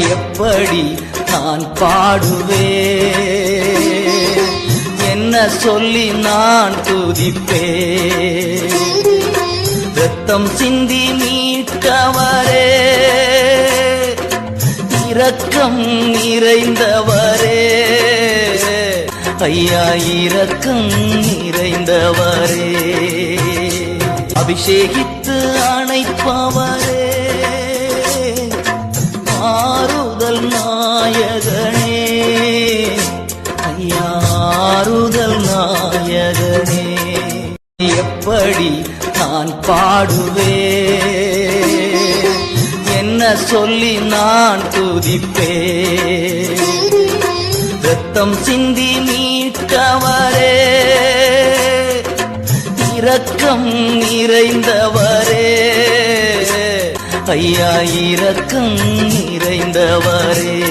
எப்படி நான் பாடுவே என்ன சொல்லி நான் துதிப்பே ரத்தம் சிந்தி மீட்டவரே இரக்கம் நிறைந்தவரே. ஐயா இரக்கம் நிறைந்தவரே. அபிஷேகித்து அணைப்பவர் ஆறுதல் நாயகனே எப்படி நான் பாடுவே? என்ன சொல்லி நான் துதிப்பே? ரத்தம் சிந்தி மீட்டவரே இரக்கம் நிறைந்தவரே. ஐயா இரக்கம் நிறைந்தவரே.